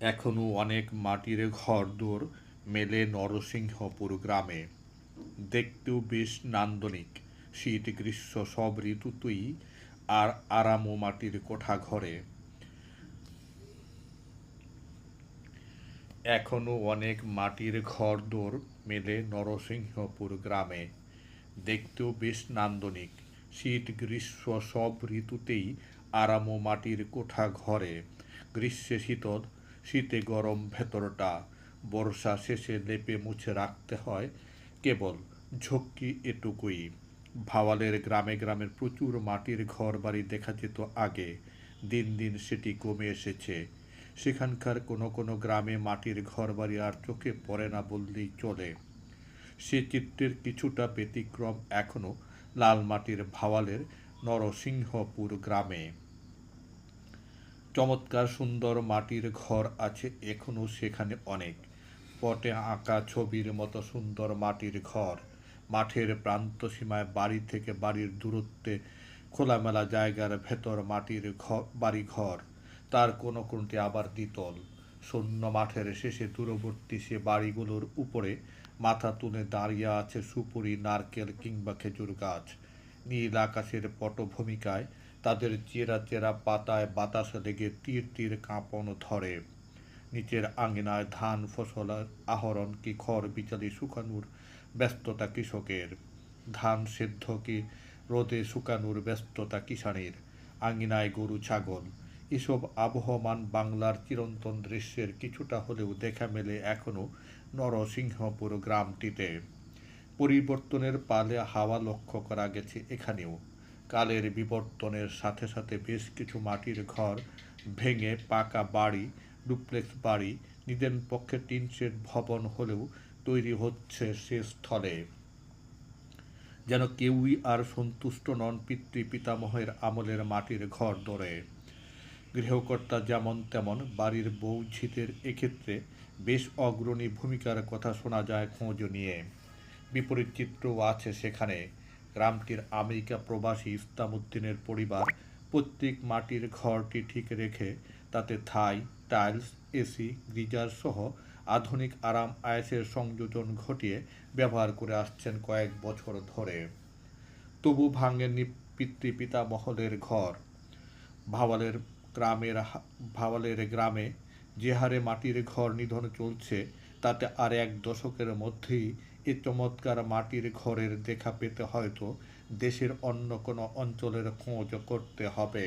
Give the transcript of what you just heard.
এখনও অনেক মাটির ঘর ঘরদোর মেলে নরসিংহপুর গ্রামে। দেখতেও বেশ নান্দনিক। শীত, গ্রীষ্ম সব ঋতুতেই আর আরাম ও মাটির কোঠা ঘরে। এখনও অনেক মাটির ঘর ঘরদোর মেলে নরসিংহপুর গ্রামে। দেখতেও বেশ নান্দনিক। শীত, গ্রীষ্ম সব ঋতুতেই আরাম ও মাটির কোঠা ঘরে। গ্রীষ্মে শীতল শীতে গরম ভেতরটা বর্ষা শেষে লেপে মুছে রাখতে হয়। কেবল ঝক্কি এটুকুই। ভাওয়ালের গ্রামে গ্রামের প্রচুর মাটির ঘর বাড়ি দেখা যেত আগে। দিন দিন সেটি কমে এসেছে। সেখানকার কোনো কোনো গ্রামে মাটির ঘর বাড়ি আর চোখে পড়ে না বললেই চলে। সে চিত্রের কিছুটা ব্যতিক্রম এখনও লাল মাটির ভাওয়ালের নরসিংহপুর গ্রামে। চমৎকার সুন্দর মাটির ঘর আছে এখনও সেখানে অনেক। পটে আঁকা ছবির মতো সুন্দর মাটির ঘর। মাঠের প্রান্ত সীমায় বাড়ি থেকে বাড়ির দূরত্বে খোলামেলা জায়গার ভেতর মাটির ঘর। বাড়িঘর তার কোনো কোনটি আবার দ্বিতল। শূন্য মাঠের শেষে দূরবর্তী সে বাড়িগুলোর উপরে মাথা তুলে দাঁড়িয়ে আছে সুপুরি নারকেল কিংবা খেজুর গাছ। নীল আকাশের পটভূমিকায় তাদের চেরা চেরা পাতায় বাতাস লেগে তীর তীর কাঁপন ধরে। নিচের আঙিনায় ধান ফসল আহরণ কি খড় বিচালি শুকানোর ব্যস্ততা কৃষকের? ধান সেদ্ধ কি রোদে শুকানোর ব্যস্ততা কিষাণের? আঙিনায় গরু ছাগল, এসব আবহমান বাংলার চিরন্তন দৃশ্যের কিছুটা হলেও দেখা মেলে এখনও নরসিংহপুর গ্রামটিতে। পরিবর্তনের পালে হাওয়া লক্ষ্য করা গেছে এখানেও। কালের বিবর্তনের সাথে সাথে বেশ কিছু মাটির ঘর ভেঙে পাকা বাড়ি ডুপ্লেক্স বাড়ি, নিজের পক্ষে টিন শেড ভবন হলেও তৈরি হচ্ছে সে স্থলে। যেন কেউই আর সন্তুষ্ট নন পিতৃ পিতামহের আমলের মাটির ঘর ধরে। গৃহকর্তা যেমন তেমন বাড়ির বউ ঝিতের এক্ষেত্রে বেশ অগ্রণী ভূমিকার কথা শোনা যায় খোঁজ নিয়ে। বিপরীত চিত্রও আছে সেখানে। গ্রামটির আমেরিকা প্রবাসী ইসলামউদ্দিনের পরিবার প্রত্যেক মাটির ঘরটি ঠিক রেখে তাতে থাই, টাইলস, এসি, গিজার সহ আধুনিক আরাম আয়েসের সংযোজন ঘটিয়ে ব্যবহার করে আসছেন কয়েক বছর ধরে। তবু ভাঙেননি পিতৃ পিতামহলের ঘর। ভাওয়ালের গ্রামের ভাওয়ালের গ্রামে যে হারে মাটির ঘর নিধন চলছে, তাতে আর এক দশকের মধ্যেই এ চমৎকার মাটির ঘরের দেখা পেতে হয়তো দেশের অন্য কোনো অঞ্চলের খোঁজ করতে হবে।